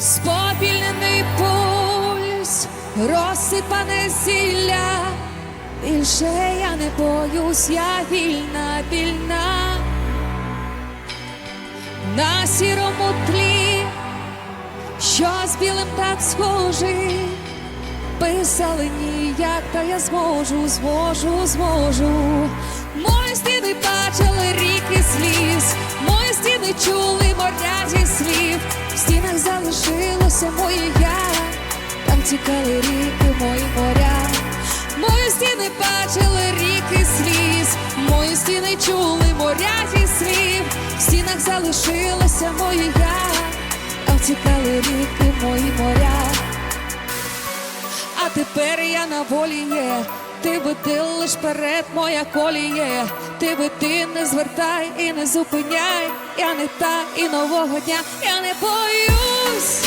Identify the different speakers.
Speaker 1: спопільнений пульс, розсипане зілля. Більше я не боюсь, я вільна, вільна. На сірому тлі, що з білим так схожий. Писали ніяк, та я зможу, зможу, зможу. Мої стіни бачили ріки сліз, мої стіни чули залишилося моє я, там тікали ріки, мої моря. Мої стіни бачили ріки сліз, мої стіни чули моря зі слів. В стінах залишилося моє я, там тікали ріки, мої моря. А тепер я на волі є. Ти веди лиш перед моя коліє. Ти веди, не звертай і не зупиняй. Я не та і нового дня. Я не боюсь,